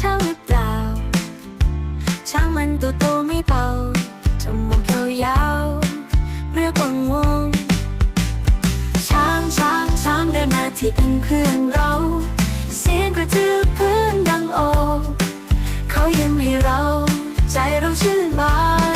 ช้าหรือเปล่า ช้างมันตัวโตไม่เบาจมูกยาวเรียกว่างงช้างช้างช้างเดินมาที่เป็นเพื่อนเรา เสียงกระทืบพื้นดังโอเขายิ้มให้เรา ใจเราชื่นบาน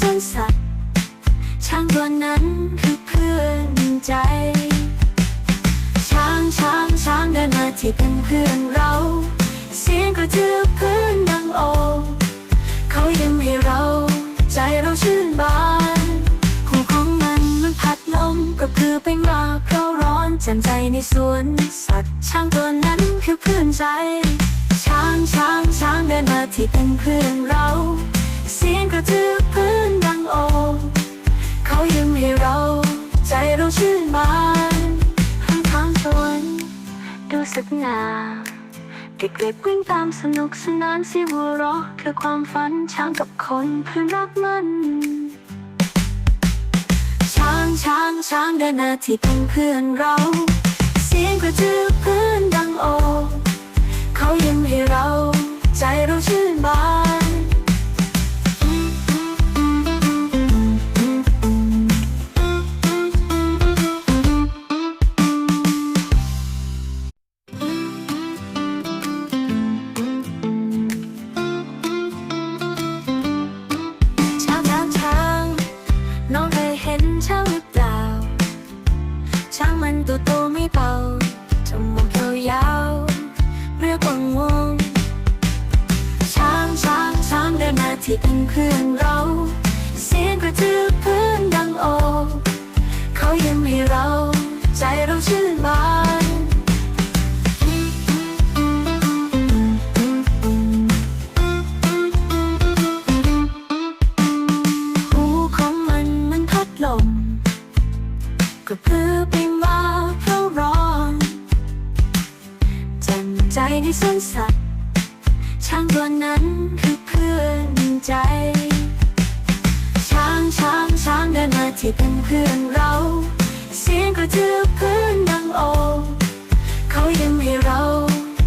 สวนสัตว์ ช้างตัวนั้นคือเพื่อนใจ ช้างช้างช้างเดินมาที่เป็นเพื่อนเรา เสียงกระทืบพื้นดังโอเขายิ้มให้เรา ใจเราชื่นบานหูของมันมันพัดลมก็คือไปมาเพราะร้อนแจ่มใจในสวนสัตว์ ช้างตัวนั้นคือเพื่อนใจ ช้างช้างช้างเดินมาที่เป็นเพื่อนเรา กระทืบพื้นดังโอมเขายิ้มให้เรา ใจเราชื่นบานข้างทางสวนดูสึกงามเด็กๆวิ่งตามสนุกสนานเสียงหัวเราะคือความฝันช้างกับคนเพื่อนรักมันช้างช้างช้างเดินหน้าที่เป็นเพื่อนเรา เสียงกระทืบพื้นดังโอเขายิ้มให้ เช้างหรือเปล่า ช้างมันตัวโตไม่เบาจมูกยาวเรียกว่างวงช้างช้างช้างเดินมาที่เป็นเพื่อนเรา กระพือไปมาเพราะร้อนจ่มใจในสวนสัตว์ ช้างตัวนั้นคือเพื่อนใจ ช้างช้างช้างเดินมาที่เป็นเพื่อนเรา เสียงกระทืบพื้นดังโอเขายิ้มให้เรา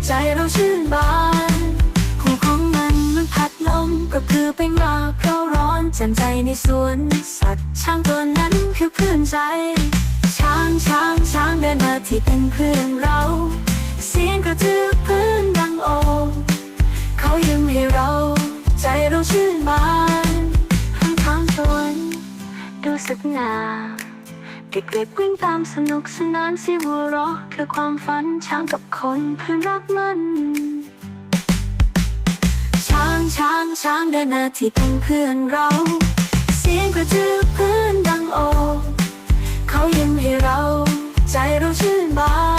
ใจเราชื่นบานหูของมันมันพัดลมก็คือไปมาเพราะร้อนจ่มใจในสวนสัตว์ช้างตัวนั้นคือเพื่อนใจ ช้างช้างช้างเดินมาที่เป็นเพื่อนเรา เสียงกระทืบพื้นดังโอเขายิ้มให้เรา ใจเราชื่นบานข้างทางสวนดูสึกงามเด็กๆวิ่งตามสนุกสนานเสียงหัวเราะคือความฝันช้างกับคนเพื่อนรักมันช้างช้างช้างเดินหน้าที่เป็นเพื่อนเรา เสียงกระทืบพื้นดังโอ เขายิ้มให้เรา ใจเราชื่นบาน